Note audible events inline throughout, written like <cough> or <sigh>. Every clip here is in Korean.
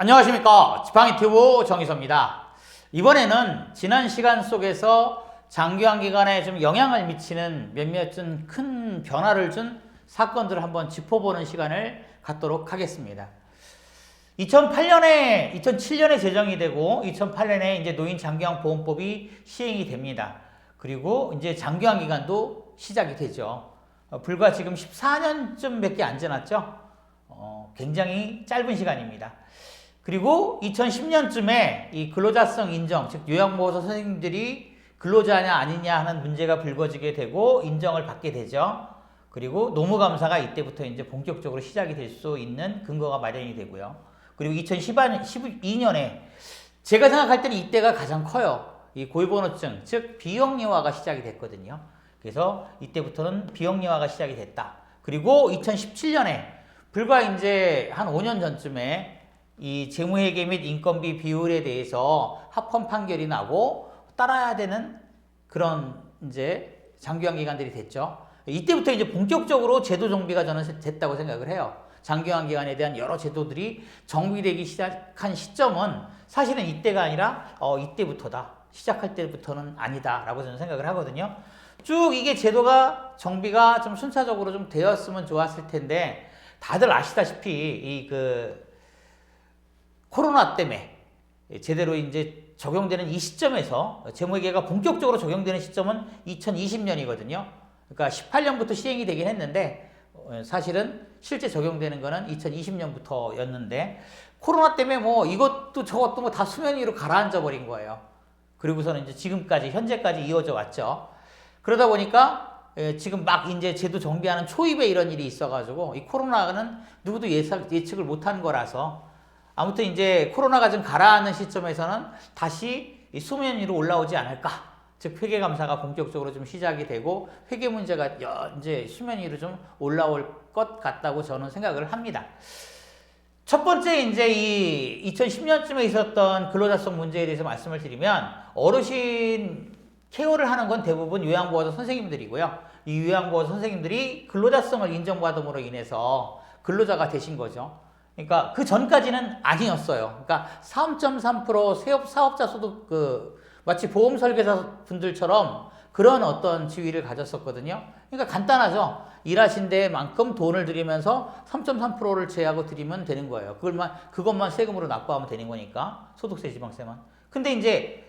안녕하십니까 지팡이튜브 정희섭입니다. 이번에는 지난 시간 속에서 장기환 기간에 좀 영향을 미치는 몇몇 좀 큰 변화를 준 사건들을 한번 짚어보는 시간을 갖도록 하겠습니다. 2008년에 2007년에 제정이 되고 2008년에 이제 노인 장기환 보험법이 시행이 됩니다. 그리고 이제 장기환 기간도 시작이 되죠. 어, 불과 지금 14년쯤 밖에 안 지났죠. 어, 굉장히 짧은 시간입니다. 그리고 2010년쯤에 이 근로자성 인정, 즉 요양보호사 선생님들이 근로자냐 아니냐 하는 문제가 불거지게 되고 인정을 받게 되죠. 그리고 노무감사가 이때부터 이제 본격적으로 시작이 될 수 있는 근거가 마련이 되고요. 그리고 2012년에 제가 생각할 때는 이때가 가장 커요. 이 고위번호증, 즉 비영리화가 시작이 됐거든요. 그래서 이때부터는 비영리화가 시작이 됐다. 그리고 2017년에 불과 이제 한 5년 전쯤에 이 재무회계 및 인건비 비율에 대해서 합헌 판결이 나고 따라야 되는 그런 이제 장기환 기간들이 됐죠. 이때부터 이제 본격적으로 제도 정비가 저는 됐다고 생각을 해요. 장기환 기간에 대한 여러 제도들이 정비되기 시작한 시점은 사실은 이때가 아니라 어 이때부터다. 시작할 때부터는 아니다라고 저는 생각을 하거든요. 쭉 이게 제도가 정비가 좀 순차적으로 좀 되었으면 좋았을 텐데 다들 아시다시피 이그 코로나 때문에 제대로 이제 적용되는 이 시점에서 재무회계가 본격적으로 적용되는 시점은 2020년이거든요. 그러니까 18년부터 시행이 되긴 했는데 어, 사실은 실제 적용되는 거는 2020년부터였는데 코로나 때문에 뭐 이것도 저것도 뭐 다 수면 위로 가라앉아 버린 거예요. 그리고서는 이제 지금까지 현재까지 이어져 왔죠. 그러다 보니까 예, 지금 막 이제 제도 정비하는 초입에 이런 일이 있어가지고 이 코로나는 누구도 예상, 예측을 못한 거라서 아무튼 이제 코로나가 좀 가라앉는 시점에서는 다시 이 수면 위로 올라오지 않을까. 즉 회계 감사가 본격적으로 좀 시작이 되고 회계 문제가 여- 이제 수면 위로 좀 올라올 것 같다고 저는 생각을 합니다. 첫 번째 이제 이 2010년쯤에 있었던 근로자성 문제에 대해서 말씀을 드리면 어르신 케어를 하는 건 대부분 요양보호사 선생님들이고요. 이 요양보호사 선생님들이 근로자성을 인정받음으로 인해서 근로자가 되신 거죠. 그러니까 그 전까지는 아니었어요. 그러니까 3.3% 세업 사업자 소득 그 마치 보험 설계사 분들처럼 그런 어떤 지위를 가졌었거든요. 그러니까 간단하죠. 일하신 데만큼 돈을 들이면서 3.3%를 제하고 드리면 되는 거예요. 그걸만 그것만 세금으로 납부하면 되는 거니까 소득세 지방세만. 근데 이제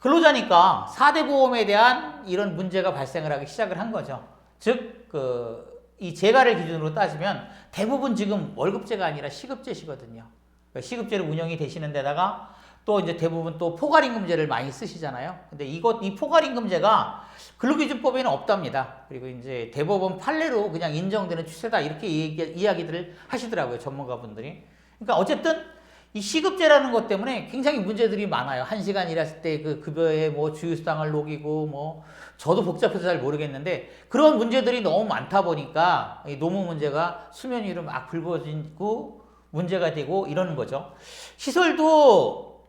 근로자니까 4대 보험에 대한 이런 문제가 발생을 하기 시작을 한 거죠. 즉, 그, 이 재가를 기준으로 따지면 대부분 지금 월급제가 아니라 시급제시거든요. 그러니까 시급제로 운영이 되시는 데다가 또 이제 대부분 또 포괄임금제를 많이 쓰시잖아요. 근데 이것, 이 포괄임금제가 근로기준법에는 없답니다. 그리고 이제 대법원 판례로 그냥 인정되는 추세다. 이렇게 이야기들을 하시더라고요. 전문가분들이. 그러니까 어쨌든 이 시급제라는 것 때문에 굉장히 문제들이 많아요. 한 시간 일했을 때 그 급여에 뭐 주휴수당을 녹이고 뭐 저도 복잡해서 잘 모르겠는데 그런 문제들이 너무 많다 보니까 이 노무 문제가 수면 위로 막 불거지고 문제가 되고 이러는 거죠. 시설도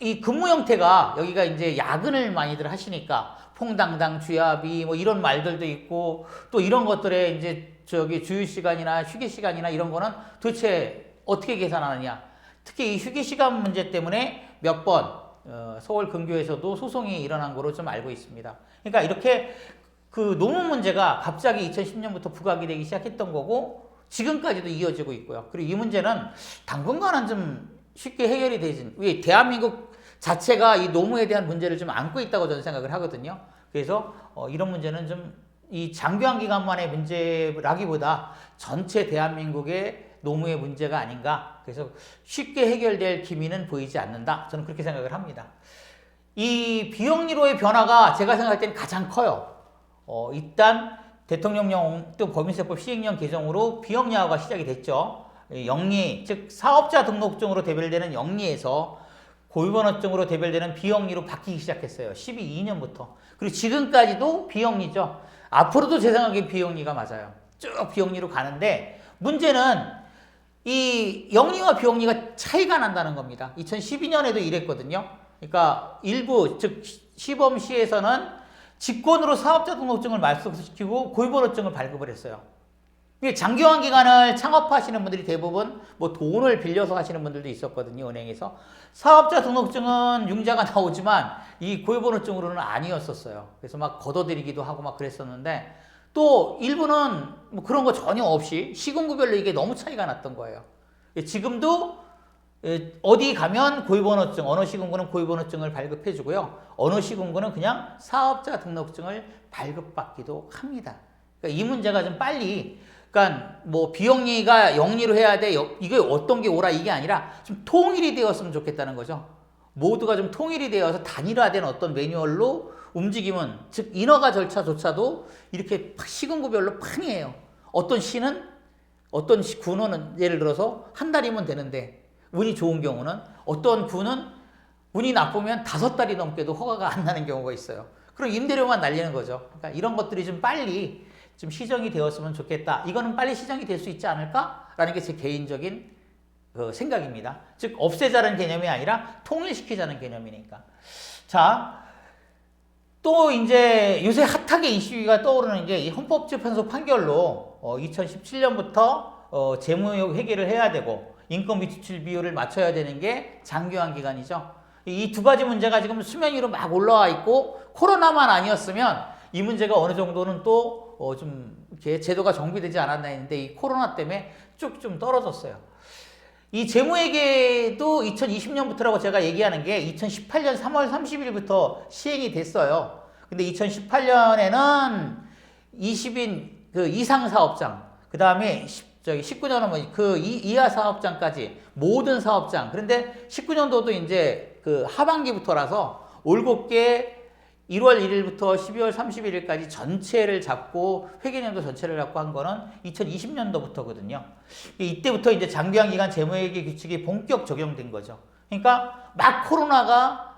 이 근무 형태가 여기가 이제 야근을 많이들 하시니까 퐁당당 주야비 뭐 이런 말들도 있고 또 이런 것들에 이제 저기 주휴 시간이나 휴게 시간이나 이런 거는 도대체 어떻게 계산하느냐. 특히 이 휴게 시간 문제 때문에 몇번 어, 서울 근교에서도 소송이 일어난 거로 좀 알고 있습니다. 그러니까 이렇게 그 노무 문제가 갑자기 2010년부터 부각이 되기 시작했던 거고 지금까지도 이어지고 있고요. 그리고 이 문제는 당분간은 좀 쉽게 해결이 되진 왜 대한민국 자체가 이 노무에 대한 문제를 좀 안고 있다고 저는 생각을 하거든요. 그래서 어, 이런 문제는 좀 이 장기환 기간만의 문제라기보다 전체 대한민국의 노무의 문제가 아닌가. 그래서 쉽게 해결될 기미는 보이지 않는다. 저는 그렇게 생각을 합니다. 이 비용리로의 변화가 제가 생각할 때는 가장 커요. 어, 일단 대통령령 또 법인세법 시행령 개정으로 비영리화가 시작이 됐죠. 이 영리, 즉 사업자 등록증으로 대별되는 영리에서 고유번호증으로 대별되는 비영리로 바뀌기 시작했어요. 12년부터. 그리고 지금까지도 비영리죠. 앞으로도 제 생각엔 비영리가 맞아요. 쭉 비영리로 가는데 문제는 이 영리와 비영리가 차이가 난다는 겁니다. 2012년에도 이랬거든요. 그러니까 일부 즉 시범시에서는 직권으로 사업자 등록증을 말소시키고 고유번호증을 발급을 했어요. 장기화 기간을 창업하시는 분들이 대부분 뭐 돈을 빌려서 하시는 분들도 있었거든요, 은행에서. 사업자 등록증은 융자가 <laughs> 나오지만 이 고유번호증으로는 아니었었어요. 그래서 막 걷어들이기도 하고 막 그랬었는데 또 일부는 뭐 그런 거 전혀 없이 시군구별로 이게 너무 차이가 났던 거예요. 예, 지금도 예, 어디 가면 고유번호증, 어느 시군구는 고유번호증을 발급해주고요. 어느 시군구는 그냥 사업자 등록증을 발급받기도 합니다. 그러니까 이 문제가 좀 빨리, 그러니까 뭐 비영리가 영리로 해야 돼, 여- 이게 어떤 게 오라 이게 아니라 좀 통일이 되었으면 좋겠다는 거죠. 모두가 좀 통일이 되어서 단일화된 어떤 매뉴얼로 움직이면, 즉 인허가 절차조차도 이렇게 시군구별로 판이에요. 어떤 시는 어떤 시- 군호는 예를 들어서 한 달이면 되는데 운이 좋은 경우는 어떤 군은 운이 나쁘면 다섯 달이 넘게도 허가가 안 나는 경우가 있어요. 그럼 임대료만 날리는 거죠. 그러니까 이런 것들이 좀 빨리 좀 시정이 되었으면 좋겠다. 이거는 빨리 시정이 될 수 있지 않을까라는 게 제 개인적인 그 생각입니다. 즉 없애자는 개념이 아니라 통일시키자는 개념이니까. 자, 또 이제 요새 핫하게 이슈가 떠오르는 게 이 헌법재판소 판결로 어, 2017년부터 어, 재무 회계를 해야 되고 인건비 지출 비율을 맞춰야 되는 게 장기환 기간이죠. 이 두 가지 문제가 지금 수면 위로 막 올라와 있고 코로나만 아니었으면 이 문제가 어느 정도는 또 어, 좀 이렇게 제도가 정비되지 않았나 했는데 이 코로나 때문에 쭉 좀 떨어졌어요. 이 재무회계도 2020년부터라고 제가 얘기하는 게 2018년 3월 30일부터 시행이 됐어요. 근데 2018년에는 20인 그 이상 사업장, 그 다음에 저기 19년은 뭐그 이하 사업장까지 모든 사업장. 그런데 19년도도 이제 그 하반기부터라서 올곧게 1월 1일부터 12월 31일까지 전체를 잡고 회계년도 전체를 잡고 한 거는 2020년도부터거든요. 이때부터 이제 장기한 기간 재무회계 규칙이 본격 적용된 거죠. 그러니까 막 코로나가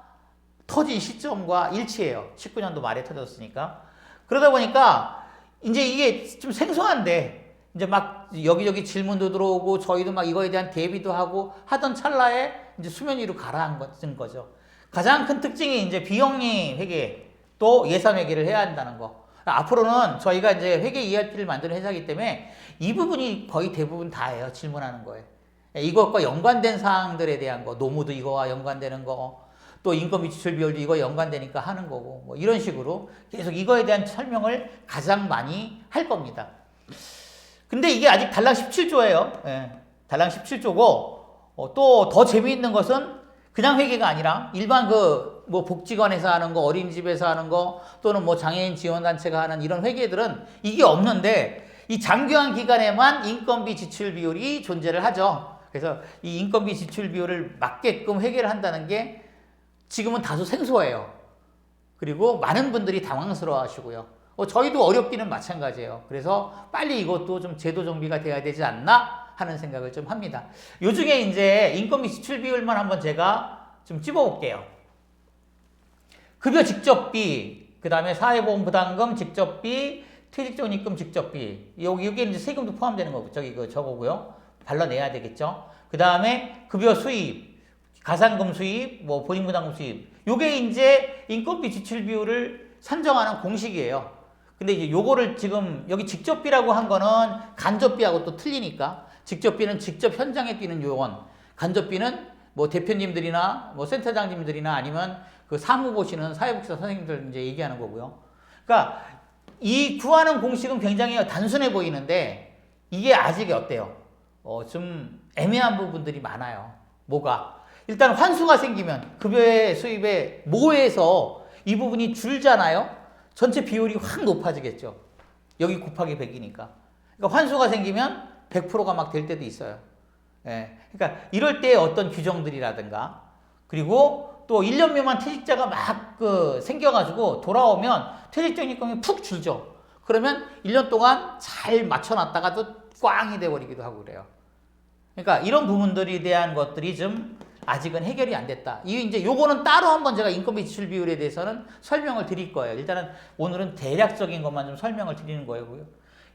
터진 시점과 일치해요. 19년도 말에 터졌으니까. 그러다 보니까 이제 이게 좀 생소한데 이제 막 여기저기 질문도 들어오고 저희도 막 이거에 대한 대비도 하고 하던 찰나에 이제 수면 위로 가라앉은 거죠. 가장 큰 특징이 이제 비영리 회계 또 예산 회계를 해야 한다는 거. 앞으로는 저희가 이제 회계 ERP를 만드는 회사이기 때문에 이 부분이 거의 대부분 다예요. 질문하는 거에. 이것과 연관된 사항들에 대한 거, 노무도 이거와 연관되는 거, 또 인건비 지출 비율도 이거 연관되니까 하는 거고, 뭐 이런 식으로 계속 이거에 대한 설명을 가장 많이 할 겁니다. 근데 이게 아직 달랑 17조예요. 예, 달랑 17조고, 어, 또더 재미있는 것은 그냥 회계가 아니라 일반 그 뭐 복지관에서 하는 거, 어린이집에서 하는 거, 또는 뭐 장애인 지원단체가 하는 이런 회계들은 이게 없는데 이 장기한 기간에만 인건비 지출 비율이 존재를 하죠. 그래서 이 인건비 지출 비율을 맞게끔 회계를 한다는 게 지금은 다소 생소해요. 그리고 많은 분들이 당황스러워 하시고요. 어, 저희도 어렵기는 마찬가지예요. 그래서 빨리 이것도 좀 제도 정비가 돼야 되지 않나 하는 생각을 좀 합니다. 요 중에 이제 인건비 지출 비율만 한번 제가 좀 찝어볼게요. 급여 직접비, 그 다음에 사회보험 부담금 직접비, 퇴직적립금 직접비. 여기, 여기 이제 세금도 포함되는 거고, 저기 그 저거고요. 발라내야 되겠죠. 그 다음에 급여 수입, 가산금 수입, 뭐 본인 부담금 수입. 요게 이제 인건비 지출 비율을 산정하는 공식이에요. 근데 이제 요거를 지금 여기 직접비라고 한 거는 간접비하고 또 틀리니까 직접비는 직접 현장에 뛰는 요원, 간접비는 뭐 대표님들이나 뭐 센터장님들이나 아니면 그 사무 보시는 사회복지사 선생님들 이제 얘기하는 거고요. 그러니까 이 구하는 공식은 굉장히 단순해 보이는데 이게 아직 어때요? 어, 좀 애매한 부분들이 많아요. 뭐가? 일단 환수가 생기면 급여의 수입에 모에서 이 부분이 줄잖아요. 전체 비율이 확 높아지겠죠. 여기 곱하기 100이니까. 그러니까 환수가 생기면 100%가 막 될 때도 있어요. 예. 그러니까 이럴 때 어떤 규정들이라든가 그리고 또 1년 미만 퇴직자가 막 그 생겨가지고 돌아오면 퇴직적립금이 푹 줄죠. 그러면 1년 동안 잘 맞춰놨다가도 꽝이 돼버리기도 하고 그래요. 그러니까 이런 부분들에 대한 것들이 좀 아직은 해결이 안 됐다. 이 이제 요거는 따로 한번 제가 인건비 지출 비율에 대해서는 설명을 드릴 거예요. 일단은 오늘은 대략적인 것만 좀 설명을 드리는 거고요.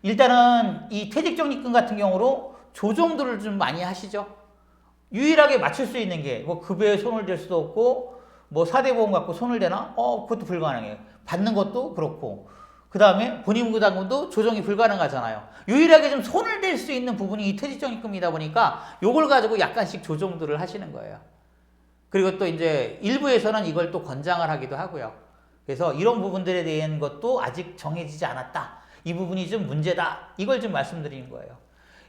일단은 이 퇴직적립금 같은 경우로 조정들을 좀 많이 하시죠. 유일하게 맞출 수 있는 게 뭐 급여에 손을 댈 수도 없고 뭐 사대보험 갖고 손을 대나? 어 그것도 불가능해요. 받는 것도 그렇고 그 다음에 본인부담금도 조정이 불가능하잖아요. 유일하게 좀 손을 댈 수 있는 부분이 이 퇴직적립금이다 보니까 요걸 가지고 약간씩 조정들을 하시는 거예요. 그리고 또 이제 일부에서는 이걸 또 권장을 하기도 하고요. 그래서 이런 부분들에 대한 것도 아직 정해지지 않았다. 이 부분이 좀 문제다. 이걸 좀 말씀드리는 거예요.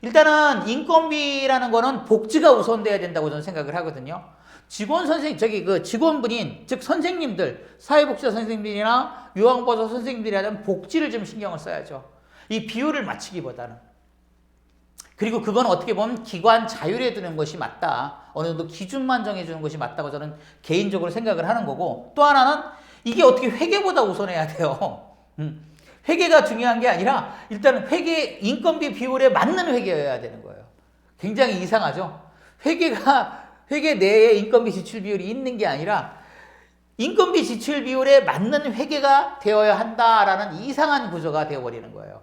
일단은 인건비라는 거는 복지가 우선돼야 된다고 저는 생각을 하거든요. 직원 선생 저기 그 직원분인 즉 선생님들 사회복지사 선생님들이나 요양보호사 선생님들이 하는 복지를 좀 신경을 써야죠. 이 비율을 맞추기보다는 그리고 그건 어떻게 보면 기관 자율에 두는 것이 맞다. 어느 정도 기준만 정해주는 것이 맞다고 저는 개인적으로 생각을 하는 거고 또 하나는 이게 어떻게 회계보다 우선해야 돼요. <laughs> 음. 회계가 중요한 게 아니라 일단은 회계 인건비 비율에 맞는 회계여야 되는 거예요. 굉장히 이상하죠. 회계가 회계 내에 인건비 지출 비율이 있는 게 아니라 인건비 지출 비율에 맞는 회계가 되어야 한다라는 이상한 구조가 되어버리는 거예요.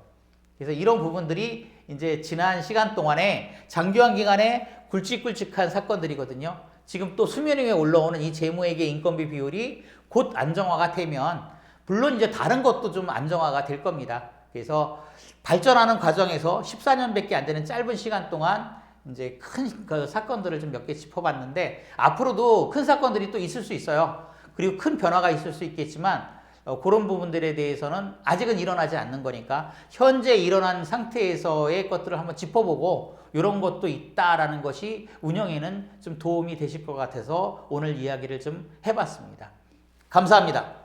그래서 이런 부분들이 이제 지난 시간 동안에 장기환 기간에 굵직굵직한 사건들이거든요. 지금 또 수면 위에 올라오는 이 재무회계 인건비 비율이 곧 안정화가 되면 물론 이제 다른 것도 좀 안정화가 될 겁니다. 그래서 발전하는 과정에서 14년밖에 안 되는 짧은 시간 동안 이제 큰 그 사건들을 좀 몇 개 짚어봤는데 앞으로도 큰 사건들이 또 있을 수 있어요. 그리고 큰 변화가 있을 수 있겠지만 어, 그런 부분들에 대해서는 아직은 일어나지 않는 거니까 현재 일어난 상태에서의 것들을 한번 짚어보고 이런 것도 있다라는 것이 운영에는 좀 도움이 되실 것 같아서 오늘 이야기를 좀 해봤습니다. 감사합니다.